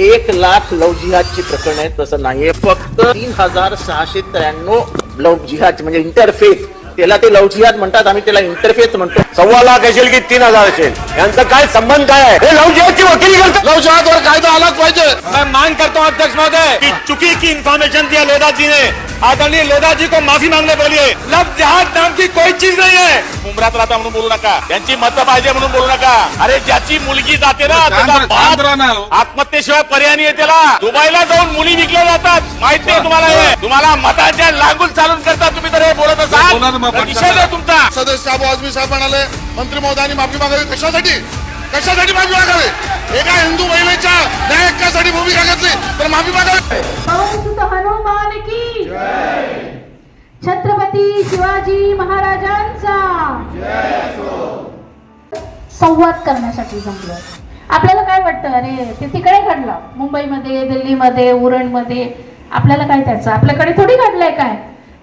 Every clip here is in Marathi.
एक लाख लव जिहादची प्रकरण आहेत तसं नाहीये. फक्त तीन हजार सहाशे त्र्याण्णव लव जिहाद म्हणजे इंटरफेथ त्याला ते लव जिहाद म्हणतात आम्ही त्याला इंटरफेथ म्हणतो. सव्वा लाख असेल की तीन हजार असेल यांचा काय संबंध काय आहे? हे लव जिहादची वकिली करतात. जिहादवर कायदा आलाच पाहिजे. मैं मांग करता हूं अध्यक्ष महोदय की चुकी की इन्फॉर्मेशन दिया लोधा जी ने। आदरणीय लोधा जी को माफी मांगने बोलिए। लव जिहाद नाम की कोई चीज नहीं है। मुंबरात राहता म्हणून बोलू नका त्यांची मतं पाहिजे म्हणून बोलू नका अरे ज्याची मुलगी जाते ना त्याचा बाप आत्महत्येशिवाय पर्याय नाही आहे त्याला. दुबईला जाऊन मुली विकल्या जातात. माहीत नाही तुम्हाला हे. तुम्हाला मताच्या लागून चालून निषेध आहे तुमचा. सदस्य साहेब म्हणाले मंत्री महोदयांनी माफी मागावी कशासाठी? कशासाठी माफी मागावी? एका हिंदू महिलेच्या न्याय हक्कासाठी भूमिका घेतली तर माफी मागावी? सुत हनुमान की छत्रपती शिवाजी महाराजांचा संवाद करण्यासाठी जमलो. आपल्याला काय वाटतं? अरे ते तिकडे घडलं. मुंबईमध्ये दिल्लीमध्ये उरणमध्ये. आपल्याला काय त्याचं? आपल्याकडे थोडी घडलंय काय?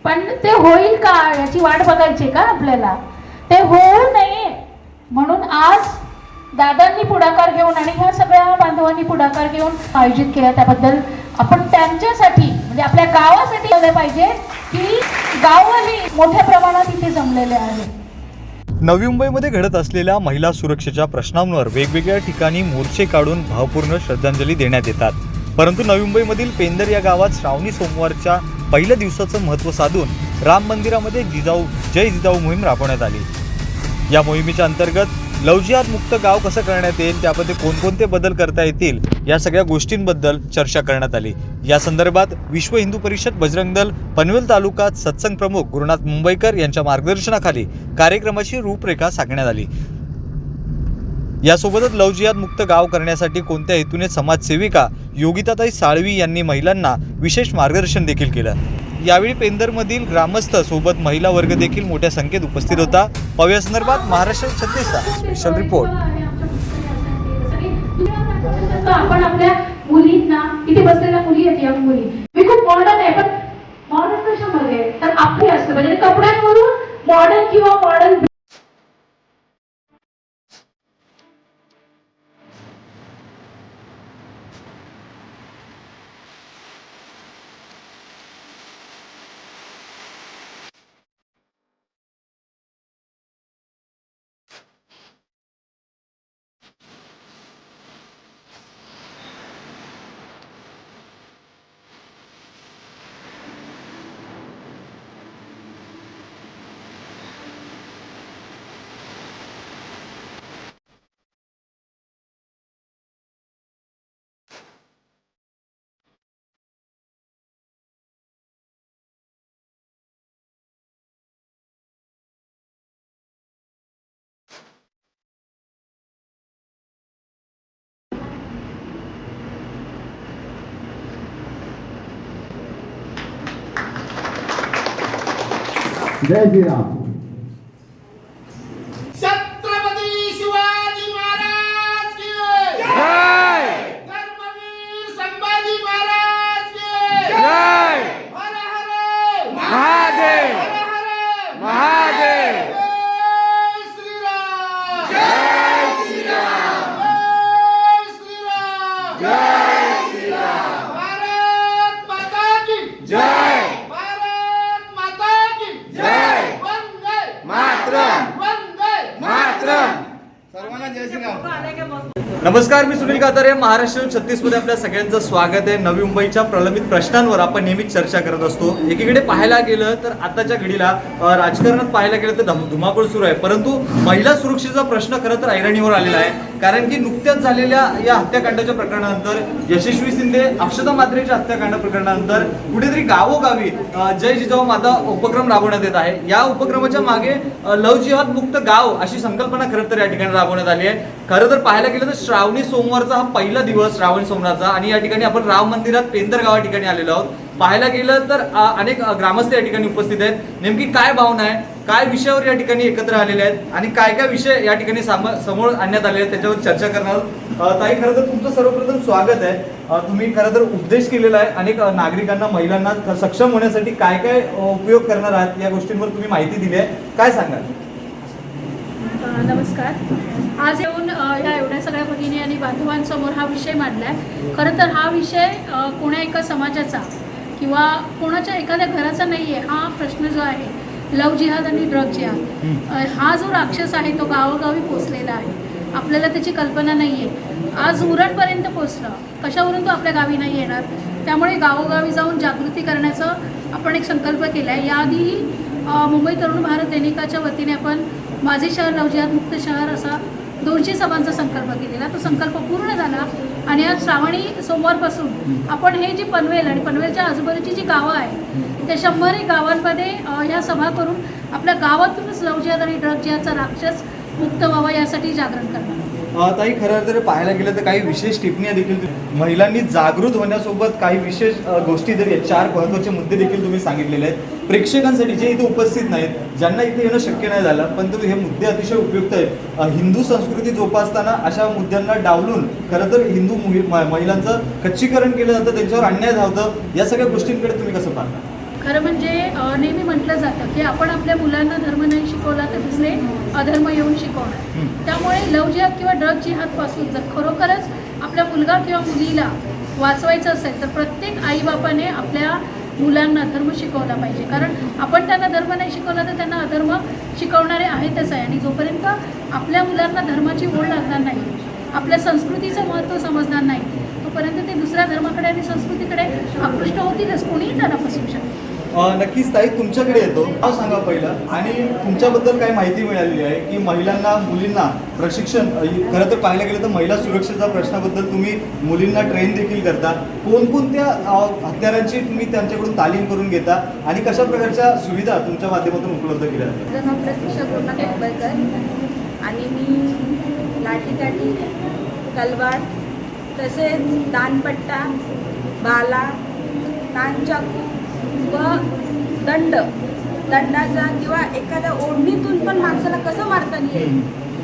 पण ते होईल का? याची वाट बघायची का आपल्याला? ते होऊ नये. म्हणून आज दादांनी पुढाकार घेऊन आणि ह्या सगळ्या बांधवांनी पुढाकार घेऊन आयोजित केला. त्याबद्दल आपण त्यांच्यासाठी म्हणजे आपल्या गावासाठी केलं पाहिजे की गावही मोठ्या प्रमाणात इथे जमलेले आहे. नवी मुंबईमध्ये घडत असलेल्या महिला सुरक्षेच्या प्रश्नांवर वेगवेगळ्या ठिकाणी मोर्चे काढून भावपूर्ण श्रद्धांजली देण्यात येतात. परंतु नवी मुंबईमधील पेंदर या गावात श्रावणी सोमवारच्या पहिल्या दिवसाचं महत्त्व साधून राम मंदिरामध्ये जिजाऊ जय जिजाऊ मोहीम राबवण्यात आली. या मोहिमेच्या अंतर्गत लवजिहाद मुक्त गाव कसं करण्यात येईल त्यामध्ये कोणकोणते बदल करता येतील या सगळ्या गोष्टींबद्दल चर्चा करण्यात आली. या संदर्भात विश्व हिंदू परिषद बजरंग दल पनवेल तालुका सत्संग प्रमुख गुरुनाथ मुंबईकर यांच्या मार्गदर्शनाखाली कार्यक्रमाची रूपरेखा सांगण्यात आली. यासोबतच लव जिहाद मुक्त गाव करण्यासाठी कोणत्या हेतूने समाजसेविका योगिताताई साळवी यांनी महिलांना विशेष मार्गदर्शन देखील केलं? यावेळी पेंदरमधील ग्रामस्थ सोबत महिला वर्ग देखील मोठ्या संख्येत उपस्थित होता. पाहूया महाराष्ट्र छत्तीसचा स्पेशल रिपोर्ट आपण आपल्या मुलींना इथे बसलेल्या मुली आहेत यंग मुली. मी खूप मॉडर्न आहे पण मॉडर्न कशामध्ये तर आपली असते. म्हणजे कपड्यांवरून मॉडर्न किंवा मॉडर्न जय श्रीराम छत्रपती शिवाजी महाराज की जय धर्मवीर संभाजी महाराज की जय हर हर महादेव हर हर महादेव जय श्रीराम जय श्रीराम जय श्रीराम जय श्रीराम भारत माता की जय भारत माता की जय वंदे मातरम वंदे मातरम सर्वांना जय श्रीराम नमस्कार मी सुनील कातारे महाराष्ट्र छत्तीसमध्ये आपल्या सगळ्यांचं स्वागत आहे. नवी मुंबईच्या प्रलंबित प्रश्नांवर आपण नेहमीच चर्चा करत असतो. एकीकडे पाहायला गेलं तर आताच्या घडीला राजकारणात पाहायला गेलं तर धुमाकूळ सुरू आहे. परंतु महिला सुरक्षेचा प्रश्न खरं तर ऐरणीवर आलेला आहे. कारण की नुकत्याच झालेल्या या हत्याकांडाच्या प्रकरणानंतर यशस्वी शिंदे अक्षता मात्रेच्या हत्याकांड प्रकरणानंतर कुठेतरी गावोगावी जय जिजाऊ माता उपक्रम राबवण्यात येत आहे. या उपक्रमाच्या मागे लव जिहाद मुक्त गाव अशी संकल्पना खरं तर या ठिकाणी राबवण्यात आली आहे. खरं तर पाहायला गेलं तर श्रावणी सोमवारचा हा पहिला दिवस श्रावण सोमवारचा आणि या ठिकाणी आपण राम मंदिरात पेंदर गावा ठिकाणी आलेलो आहोत. पाहायला गेलं तर अनेक ग्रामस्थ या ठिकाणी उपस्थित आहेत. नेमकी काय भावना आहे? काय विषयावर या ठिकाणी एकत्र आलेले आहेत? आणि काय काय विषय या ठिकाणी साम- समोर आणण्यात आले आहेत? त्याच्यावर चर्चा करणार ताई खरं तर तुमचं सर्वप्रथम स्वागत आहे. तुम्ही खरं तर उपदेश केलेला आहे. अनेक नागरिकांना महिलांना सक्षम होण्यासाठी काय काय उपयोग करणार आहात या गोष्टींवर तुम्ही माहिती दिली आहे. काय सांगाल? नमस्कार. आज येऊन या एवढ्या सगळ्या भगिनी आणि बांधवांसमोर हा विषय मांडला आहे खरं तर हा विषय कोण्या एका समाजाचा किंवा कोणाच्या एखाद्या घराचा नाही आहे हा प्रश्न जो आहे लव जिहाद आणि ड्रग जिहाद. हा जो राक्षस आहे तो गावोगावी पोचलेला आहे. आपल्याला त्याची कल्पना नाही आहे आज उरणपर्यंत पोचलं कशावरून तो आपल्या गावी नाही येणार? त्यामुळे गावोगावी जाऊन जागृती करण्याचं आपण एक संकल्प केला आहे याआधीही मुंबई तरुण भारत दैनिकाच्या वतीने आपण माझे शहर लवजियात मुक्त शहर असा दोनशे सभांचा संकल्प केलेला. तो संकल्प पूर्ण झाला. आणि आज श्रावणी सोमवारपासून आपण हे जे पनवेल आणि पनवेलच्या आजूबाजूची जी गावं आहे त्या शंभर एक गावांमध्ये ह्या सभा करून आपल्या गावातूनच लवजियात आणि ड्रग जिहादचा राक्षस मुक्त व्हावा यासाठी जागरण करणार. ताई खरं तर पाहायला गेलं तर काही विशेष टिप्पण्या देखील तुम्ही- महिलांनी जागृत होण्यासोबत काही विशेष गोष्टी जरी आहेत चार महत्त्वाचे मुद्दे देखील तुम्ही सांगितलेले आहेत. प्रेक्षकांसाठी जे इथे उपस्थित नाहीत ज्यांना इथे येणं शक्य नाही झालं पण तर हे मुद्दे अतिशय उपयुक्त आहेत. हिंदू संस्कृती जोपासताना अशा मुद्द्यांना डावलून खरं तर हिंदू महिलांचं खच्चीकरण केलं जातं त्यांच्यावर अन्याय धावतं या सगळ्या गोष्टींकडे तुम्ही कसं पाहता? खरं म्हणजे नेहमी म्हटलं जातं की आपण आपल्या मुलांना धर्म नाही शिकवला तर दुसरे अधर्म येऊन शिकवणार. त्यामुळे लव जिहाद किंवा ड्रग जिहादपासून जर खरोखरच आपल्या मुलगा किंवा मुलीला वाचवायचं असेल तर प्रत्येक आईबापाने आपल्या मुलांना धर्म शिकवला पाहिजे. कारण आपण त्यांना धर्म नाही शिकवला तर त्यांना अधर्म शिकवणारे आहेतच आहे. आणि जोपर्यंत आपल्या मुलांना धर्माची ओढ लागणार नाही आपल्या संस्कृतीचं महत्त्व समजणार नाही तोपर्यंत ते दुसऱ्या धर्माकडे आणि संस्कृतीकडे आकृष्ट होतीलच. कोणीही त्यांना फसवू शकते नक्कीच ताई तुमच्याकडे येतो. नाव सांगा पहिलं. आणि तुमच्याबद्दल काय माहिती मिळालेली आहे की महिलांना मुलींना प्रशिक्षण खरं तर पाहायला गेलं तर महिला सुरक्षेच्या प्रश्नाबद्दल तुम्ही मुलींना ट्रेन देखील करता. कोणकोणत्या हत्यारांची तुम्ही त्यांच्याकडून तालीम करून घेता आणि कशा प्रकारच्या सुविधा तुमच्या माध्यमातून उपलब्ध केल्या जातात? आणि मी लाठीकाठी तलवार तसेच दानपट्टा बाला नानचाकू व दंड दंडाचा किंवा एखाद्या ओढणीतून पण माणसाला कसं मारता येईल?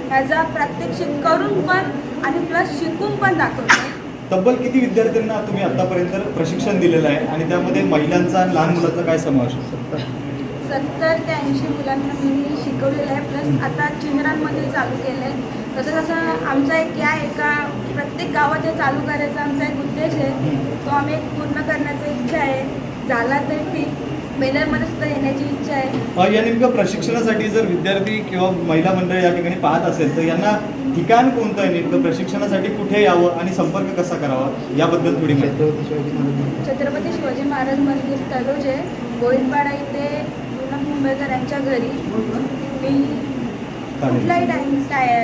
ह्याचा प्रात्यक्षिक करून पण आणि प्लस शिकून पण दाखवतो. तब्बल किती विद्यार्थ्यांना तुम्ही आतापर्यंत प्रशिक्षण दिलेलं आहे आणि त्यामध्ये महिलांचा आणि लहान मुलांचा काय समावेश सत्तर. ते ऐंशी मुलांना मी शिकवलेलं आहे. प्लस आता चिंद्रांमध्ये चालू केलं आहे तसं तसं आमचा एक या एका प्रत्येक गावात हे चालू करायचा आमचा एक उद्देश आहे. तो आम्ही एक पूर्ण करण्याची इच्छा आहे. झाला तर ठीक. सुद्धा येण्याची इच्छा आहे. या नेमक्या प्रशिक्षणासाठी जर विद्यार्थी किंवा महिला मंडळ या ठिकाणी पाहत असेल तर यांना ठिकाण कोणतं आहे नेमकं? प्रशिक्षणासाठी कुठे यावं आणि संपर्क कसा करावा? याबद्दल थोडी माहिती. छत्रपती शिवाजी महाराज मंदिर तलोजे गोविंदपाडा इथे पूर्ण मुंबईकर यांच्या घरी. मी कुठल्याही टाईम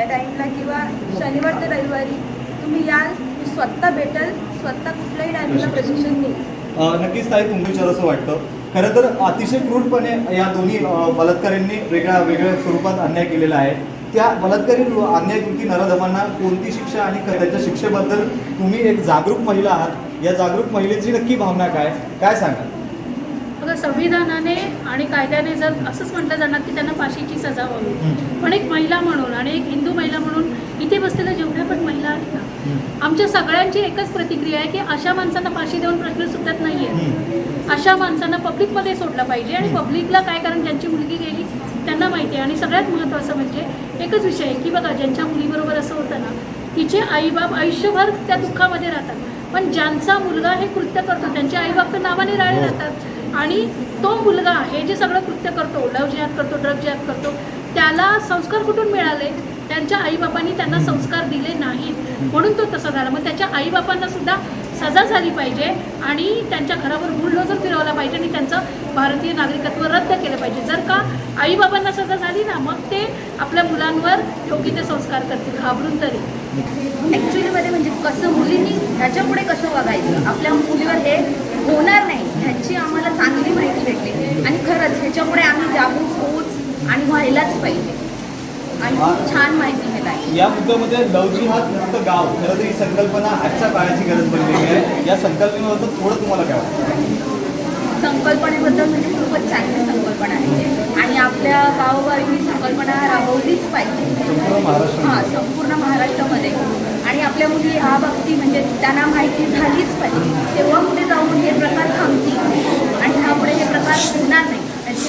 टाईमला किंवा शनिवार ते रविवारी तुम्ही याल स्वतः भेटेल स्वतः कुठल्याही टाईमला प्रशिक्षण. देईल नक्कीच ताई तुमचं विचार असं वाटतं. खरं तर अतिशय क्रूरपणे या दोन्ही अ, बलात्काऱ्यांनी वेगळ्या वेगळ्या स्वरूपात अन्याय केलेला आहे. त्या बलात्कारी अन्याय कृती नराधमांना कोणती शिक्षा आणि त्याच्या शिक्षेबद्दल तुम्ही एक जागरूक महिला आहात. या जागरूक महिलेची नक्की भावना काय? काय सांगा बघा संविधानाने आणि कायद्याने जर असंच म्हटलं जाणार की त्यांना फाशीची सजा व्हावी. पण एक महिला म्हणून आणि एक हिंदू महिला म्हणून इथे बसलेल्या जेवढ्या पण महिला आहेत ना आमच्या सगळ्यांची एकच प्रतिक्रिया आहे की अशा माणसांना फाशी देऊन प्रश्न सुटत नाहीये अशा माणसांना पब्लिकमध्ये सोडलं पाहिजे आणि पब्लिकला काय कारण ज्यांची मुलगी गेली त्यांना माहिती आहे. आणि सगळ्यात महत्त्वाचं म्हणजे एकच विषय आहे की बघा ज्यांच्या मुलीबरोबर असं होतं ना तिचे आईबाप आयुष्यभर त्या दुःखामध्ये राहतात. पण ज्यांचा मुलगा हे कृत्य करतो त्यांचे आईबाप तर नावाने राळे राहतात आणि तो मुलगा हे जे सगळं कृत्य करतो लव जिहाद करतो ड्रग जिहाद करतो त्याला संस्कार कुठून मिळाले? त्यांच्या आईबापांनी त्यांना संस्कार दिले नाहीत. म्हणून तो तसा झाला. मग त्याच्या आईबापांना सुद्धा सजा झाली पाहिजे आणि त्यांच्या घरावर बुलडोजर फिरवला पाहिजे आणि त्यांचं भारतीय नागरिकत्व रद्द केलं पाहिजे. जर का आईबाबांना सजा झाली ना मग ते आपल्या मुलांवर योग्य ते संस्कार करतील. घाबरून तरी. ॲक्च्युलीमध्ये म्हणजे कसं मुलींनी ह्याच्यापुढे कसं वागायचं आपल्या मुलीवर हे होणार नाही. ह्याची आम्हाला चांगली माहिती भेटली. आणि खरंच ह्याच्यापुढे आम्ही जागरूक होऊच आणि व्हायलाच पाहिजे. आणि खूप छान माहिती आहे. या मुद्द्यामध्ये लवजी हा मुक्त गाव खरं तर ही संकल्पना आजच्या काळाची गरज बनलेली आहे. या संकल्पनेबद्दल थोडं तुम्हाला काय वाटतं? संकल्पनेबद्दल म्हणजे खूपच चांगली संकल्पना आहे. आणि आपल्या गावोगावी ही संकल्पना राबवलीच पाहिजे. संपूर्ण महाराष्ट्र. हां संपूर्ण महाराष्ट्रामध्ये. आणि आपल्या मुली ह्या बाबती म्हणजे त्यांना माहिती झालीच पाहिजे. तेव्हा पुढे जाऊन हे प्रकार थांबतील. आणि ह्यापुढे हे प्रकार होणार नाही.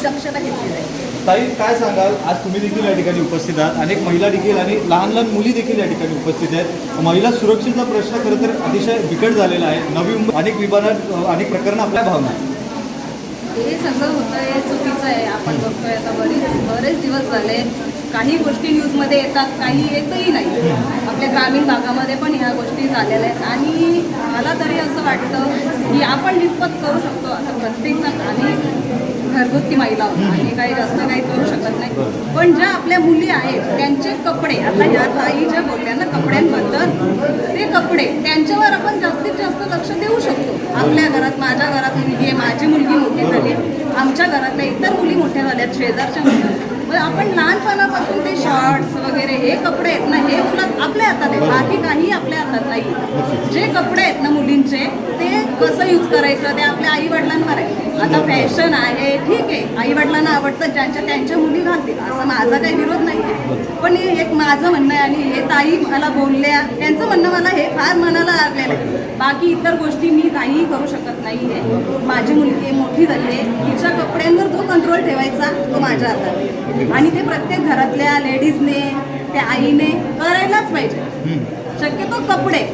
दक्षता घेतली जाईल. ताई काय सांगाल? आज तुम्ही देखील या ठिकाणी उपस्थित आहात. अनेक महिला देखील आणि लहान लहान मुली देखील या ठिकाणी उपस्थित आहेत. महिला सुरक्षेचा प्रश्न खरं तर अतिशय बिकट झालेला आहे. नवी मुंबई अनेक विभागात अनेक प्रकरण आपल्या भावना आहेत. हे सगळं होतं हे चुकीचं आहे. आपण बघतोय आता बरेच बरेच दिवस झाले. काही गोष्टी न्यूजमध्ये येतात काही येतही नाही. आपल्या ग्रामीण भागामध्ये पण ह्या गोष्टी झालेल्या आहेत. आणि मला तरी असं वाटतं की आपण जितपत करू शकतो. आता प्रत्येकजण आणि घरगुती महिला आहोत. आणि काही जास्त काही करू शकत नाही. पण ज्या आपल्या मुली आहेत त्यांचे कपडे आता ह्या ताई ज्या बोलल्या ना कपड्यांबद्दल ते कपडे त्यांच्यावर आपण जास्तीत जास्त लक्ष देऊ शकतो. आपल्या घरात माझ्या घरात मुलगी आहे माझी मुलगी मोठी झाली आमच्या घरातल्या इतर मुली मोठ्या झाल्यात शेजारच्या मुली पण आपण लहानपणापासून ते शॉर्ट्स वगैरे हे कपडे आहेत ना हे मुलं आपल्या हातात आहे बाकी काही आपल्या हातात नाही. जे कपडे आहेत ना मुलींचे ते कसं यूज करायचं ते आपल्या आई वडिलांवर आहे. आता फॅशन आहे ठीक आहे. आई वडिलांना आवडतं ज्यांच्या त्यांच्या मुली घालतील. असं माझा काही विरोध नाही आहे. पण हे एक माझं म्हणणं आहे आणि हे ताई मला बोलल्या त्यांचं म्हणणं मला हे फार मनाला लागलेलं आहे. बाकी इतर गोष्टी मी काहीही करू शकत नाही आहे माझी मुलगी मोठी झाली आहे. तिच्या कपड्यांवर जो कंट्रोल ठेवायचा तो माझ्या हातात आणि ते प्रत्येक घरातल्या लेडीजने त्या आईने करायलाच पाहिजे. शक्यतो कपडे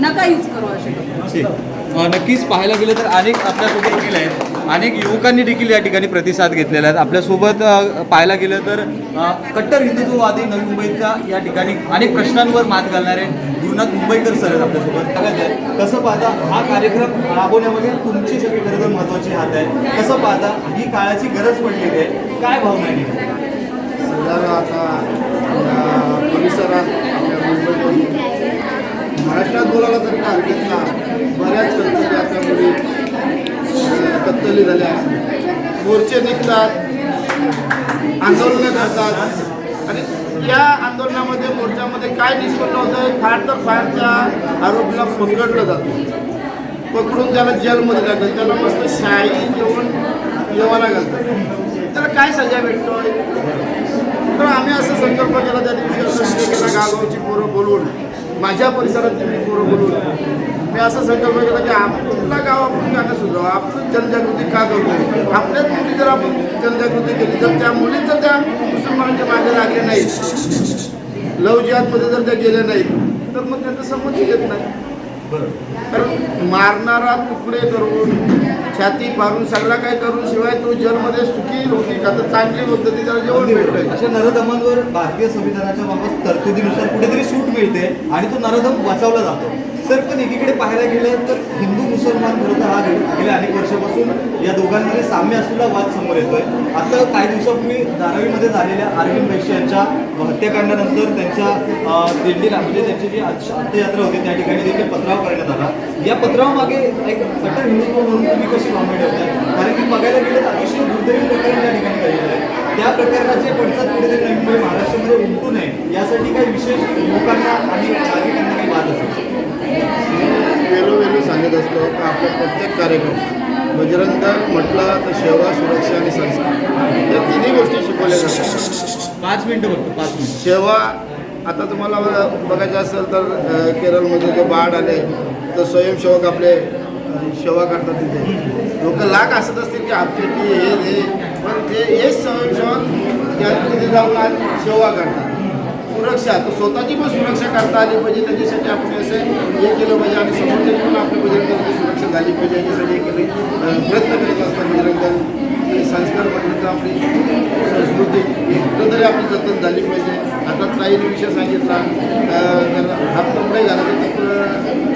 नका यूज करू असे. नक्कीच पाहायला गेलं तर अनेक आपल्यासोबत देखील आहेत. अनेक युवकांनी देखील या ठिकाणी प्रतिसाद घेतलेला आहे. आपल्यासोबत पाहायला गेलं तर कट्टर हिंदुत्ववादी नवी मुंबईचा या ठिकाणी अनेक प्रश्नांवर मात घालणारे गुरुनाथ मुंबईकर सर आहेत आपल्यासोबत. आहे, कसं पाहता हा कार्यक्रम राबवण्यामध्ये तुमची सगळी खरं तर महत्त्वाची हात आहे. कसं पाहता ही काळाची गरज पडलेली आहे. काय भावना आहे आता परिसरात आपल्या मुंबईमध्ये महाराष्ट्रात बोलायला तर काय हरकत ना बऱ्याच कत्तली आता कत्तली झाल्या. मोर्चे निघतात आंदोलनं करतात आणि या आंदोलनामध्ये मोर्चामध्ये काय निष्पन्न होतं फार तर फार त्या आरोपीला पकडलं जातं. पकडून त्याला जेलमध्ये टाकतात. त्याला मस्त शाही जेवण जेवायला घालतात. त्याला काय सजा भेटतोय? तर आम्ही असं संकल्प केला त्या दिवशी असं केला गावगावची पोरं बोलवून माझ्या परिसरात मी पोरं बोलवून मी असं संकल्प केला की आपला गाव आपण का नाही सुधारावं आपण जनजागृती का करतो आपल्याच मुली जर आपण जनजागृती केली तर त्या मुली जर त्या मुसलमानांच्या मागे लागल्या नाहीत. लव जिहादमध्ये जर त्या गेल्या नाहीत तर मग त्यांचा संमती घेत नाही. कारण मारणारा तुकडे करून छाती फारून सगळा काय करून शिवाय तो जेलमध्ये सुखी होती का? तर चांगली पद्धती त्याला जेवण भेटतंय. अशा नरधमांवर भारतीय संविधानाच्या बाबत तरतुदीनुसार कुठेतरी सूट मिळते आणि तो नरधम वाचवला जातो. सर पण एकीकडे पाहायला गेलं तर हिंदू मुसलमान विरोध हा गेल्या अनेक वर्षापासून या दोघांमध्ये साम्य असलेला वाद समोर येतोय. आता काही दिवसापूर्वी धारावीमध्ये झालेल्या अरविंद वैश्य यांच्या हत्याकांडानंतर त्यांच्या दिल्लीला म्हणजे त्यांची जी अंत्ययात्रा होती त्या ठिकाणी देखील पत्राव करण्यात आला. या पत्रावामागे एक कट्टर हिंदुत्व म्हणून तुम्ही कशी भावना ठेवताय? कारण की बघायला गेलं तर अतिशय दुर्दैवी प्रकरण त्या ठिकाणी घडलेलं आहे. त्या प्रकरणाचे पडसाद कुठेतरी मुंबई महाराष्ट्रामध्ये उमटू नये यासाठी काही विशेष लोकांना आणि आपल्या प्रत्येक कार्यक्रम बजरंग दल म्हटलं तर सेवा सुरक्षा आणि संस्कार. या तिन्ही गोष्टी शिकवल्या जातात. पाच मिनिटं बघतो पाच मिनिटं. सेवा आता तुम्हाला बघायचं असेल तर केरळमध्ये जे बाढ आले तर स्वयंसेवक आपले सेवा करतात तिथे. लोक लाख असत असतील की आमचे की हे हे पण ते हेच स्वयंसेवक त्या तिथे जाऊन आज सेवा करतात. सुरक्षा तर स्वतःची पण सुरक्षा करता आली पाहिजे त्याच्यासाठी आपण असं हे केलं पाहिजे. आणि समोरच्याची पण आपल्या सुरक्षा झाली पाहिजे याच्यासाठी प्रयत्न करीत असतात बजरंग संस्कार म्हटलं तर आपली संस्कृती ही कुठंतरी आपली जतन झाली पाहिजे. आता ताईने विषय सांगितला अ, तर हात तर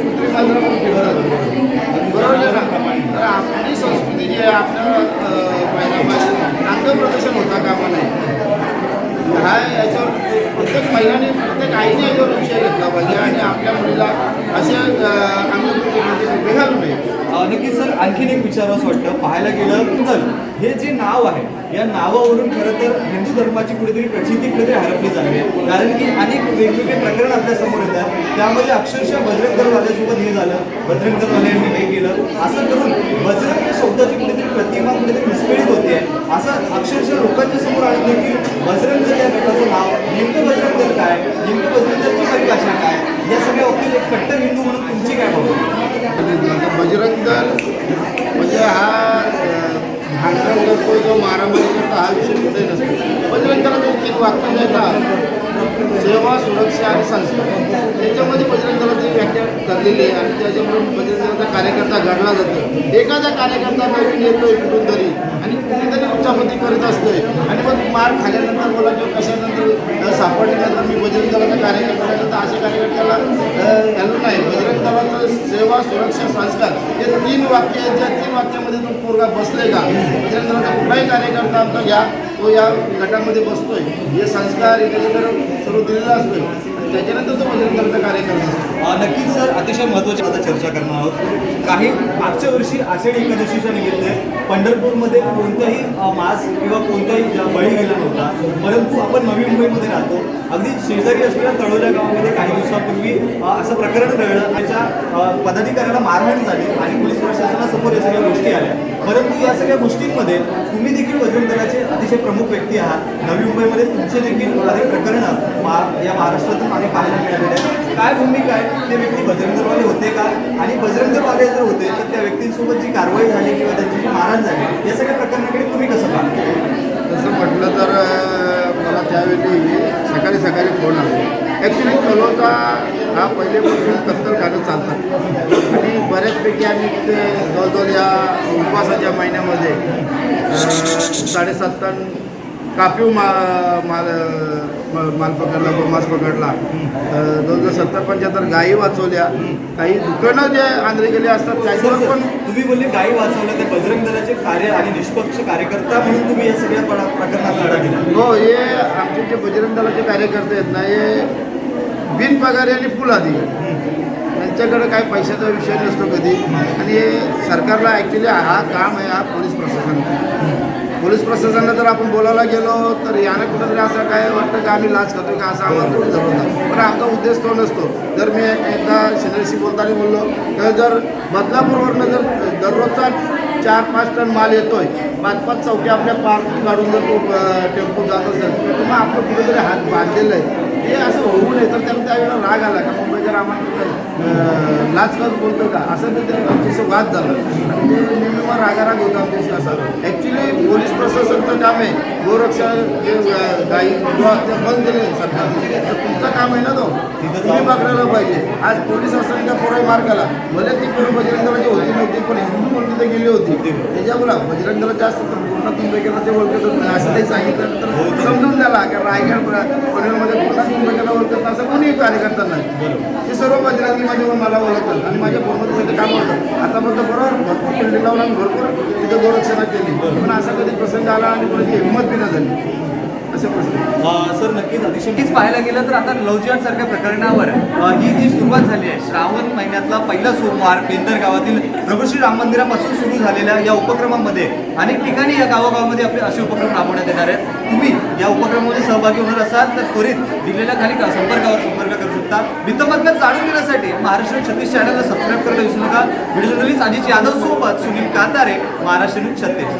कुत्री साजरा पण फिरतात. बरोबर ना? तर आपली संस्कृती जी आहे आपल्या पाहिजे अंग प्रदर्शन होता कामा नाही हा याच्यावर प्रत्येक महिलाने प्रत्येक आईने याच्यावर लक्ष घेतला पाहिजे आणि आपल्या मुलीला असे अंगप्रती घालू नये नक्कीच सर आणखीन एक विचारावंसं वाटतं. पाहायला गेलं तर हे जे नाव आहे या नावावरून खरं तर हिंदू धर्माची कुठेतरी प्रचिती कुठेतरी हरपली जाते. कारण की अनेक वेगवेगळे प्रकरण आपल्यासमोर येतात. त्यामध्ये अक्षरशः बजरंग दलवाल्यासोबत हे झालं. बजरंग दलवाल्यांनी हे केलं. असं करून बजरंग या शब्दाची कुठेतरी प्रतिमा कुठेतरी विस्कळीत होते. असं अक्षरशः लोकांच्या समोर आणलं की बजरंग दल या गटाचं नाव नेमकं बजरंग दल काय? नेमकं बजरंग दलची परिभाषा काय? या सगळ्या बाबतीत एक कट्टर हिंदू म्हणून तुमची काय भावना? बजरंग दल म्हणजे हा भांडण करतो जो मारामारी करतो हा विषय कुठेही नसतो बजरंगाला दलाचं एक वाक्य आहे सेवा सुरक्षा आणि संस्कार त्याच्यामध्ये बजरंग दलाची व्याख्या करलेली आहे आणि त्याच्यामुळे बजरंग दलाचा कार्यकर्ता घडला जातो एखादा कार्यकर्ता नवीन येतोय कुठून तरी आणि कुठेतरी उच्चापती करत असतोय. आणि मग मार खाल्यानंतर बोला किंवा कशानंतर अ, सापडल्यानंतर मी बजरंग दलाचा कार्यकर्ता असे तर अशा कार्यकर्त्याला घालून नाही बजरंग दलाचं सेवा सुरक्षा संस्कार हे तीन वाक्य आहेत त्या तीन वाक्यामध्ये तो पोरगा बसले का? बजरंग दलाचा कुठलाही कार्यकर्ता आमचा घ्या तो या गटामध्ये बसतोय. हे संस्कार हे त्याच्याकडे सर्व दिलेला असतोय. त्याच्यानंतर तो बजरंग कार्यक्रम असतो नक्कीच सर. अतिशय महत्त्वाची आता चर्चा करणार आहोत. काही मागच्या वर्षी आषाढी एकादशीच्या निमित्त पंढरपूरमध्ये कोणताही मास किंवा कोणताही बळी गेला नव्हता परंतु आपण नवी मुंबईमध्ये राहतो. अगदी शेजारी असलेल्या तळोल्या गावामध्ये काही दिवसापूर्वी असं प्रकरण घडलं. त्याच्या पदाधिकाऱ्याला मारहाण झाली आणि पोलीस प्रशासनासमोर या सगळ्या गोष्टी आल्या. परंतु या सगळ्या गोष्टींमध्ये तुम्ही देखील वजन दलाचे अतिशय प्रमुख व्यक्ती आहात. नवी मुंबईमध्ये तुमचे देखील प्रकरण प्रकरणं या महाराष्ट्रातून मागे पाहायला मिळालेलं काय भूमिका आहे? ते व्यक्ती बजरंग होते का? आणि बजरंग जर होते तर त्या व्यक्तींसोबत जी कारवाई झाली किंवा त्यांची जी मारण झाली या सगळ्या प्रकरणाकडे तुम्ही कसं पाहता? तसं म्हटलं तर मला त्यावेळी सकाळी सकाळी फोन आला. ॲक्च्युली कलोचा हा पहिलेपासून कत्तलखानं चालतात. आणि बऱ्याचपैकी आम्ही ते जवळजवळ या उपवासाच्या महिन्यामध्ये साडेसात टन कापीव मा माल म- माल पकडला गोमास पकडला. अं, जवळजवळ सत्तर पंच्याहत्तर गायी वाचवल्या. काही दुकानं जे आंध्रे गेले असतात त्याच्यावर पण तुम्ही बोलले गायी वाचवलं ते बजरंग दलाचे कार्य आणि निष्पक्ष कार्यकर्ता म्हणून तुम्ही या सगळ्या प्र- प्रकरणात लढा दिला. हो हे आमचे जे बजरंग दलाचे कार्यकर्ते आहेत ना हे बिनपगारी आणि फुल अधिकारी त्यांच्याकडे काय पैशाचा विषय नसतो कधी. आणि हे सरकारला ॲक्च्युली हा काम आहे हा पोलीस प्रशासनाचा. पोलीस प्रशासनाला जर आपण बोलायला गेलो तर यानं कुठंतरी असं काय वाटतं की आम्ही लाच करतो का असं आम्हाला थोडं जमवतं पण आमचा उद्देश तो नसतो. जर मी एकदा शिनरशी बोलताना बोललो तर जर बदलापूरवरनं जर दररोजचा चार पाच टन माल येतोय पाच पाच चौकी आपल्या पार्क काढून जर तो टेम्पो जात असेल तर मग आपलं कुठेतरी हात बांधलेलं आहे. हे असं होऊ नये तर त्यांना त्यावेळेला राग आला का? मुंबईकर आम्हाला लाच करत बोलतो का? असं ते ते आमच्याशी वाद झाला. म्हणजे आणि ते रागाराग होता आमच्याशी असा. ॲक्च्युली पोलीस प्रशासनचं काम आहे. गोरक्षा जे गाई किंवा ते बंद केले सरकार. तर तुमचं काम आहे ना तो. तुम्ही पकडायला पाहिजे. आज पोलीस असताना त्या पोराही मार भले ती पूर्ण बजरंग दलाची होती नव्हती पण हिंदू म्हणून तिथे गेली होती. त्याच्यामुळे बजरंग दला जास्त पूर्ण मुंबईकरला ते ओळखतच असं ते सांगितलं तर समजून झाला की रायगड पनवेलमध्ये पूर्ण मुंबईकरला ओळखत नाही असं कोणीही कार्यकर्ता नाही ते सर्व बजरंगीमध्ये मला ओळखतात आणि माझ्या फोनमध्ये काम होतं. आता म्हणतो बरोबर भरपूर बिल्डिंग लावून भरपूर तिथे गोरक्षणा केली पण असा कधी प्रसंग आला आणि कोणाची हिंमत बी झाली. अ, सर नक्कीच अतिशय नक्कीच पाहायला गेलं तर आता लवजियाट सारख्या प्रकरणावर ही जी सुरुवात झाली आहे श्रावण महिन्यातला पहिला सोमवार पेंदर गावातील प्रभू श्री राम मंदिरापासून सुरू झालेल्या या उपक्रमामध्ये अनेक ठिकाणी या गावागावामध्ये आपले असे उपक्रम राबवण्यात येणार आहेत. तुम्ही या उपक्रमामध्ये सहभागी होणार असाल तर त्वरित दिलेल्या खाली संपर्कावर संपर्क करू शकता. वृत्तपत्र जाणून घेण्यासाठी महाराष्ट्र छत्तीस चॅनलला सबस्क्राईब करायला विसरू नका. व्हिडिओ जर्नलिस्ट अजित यादव सोबत सुनील कांतारे महाराष्ट्र न्यूज छत्तीस.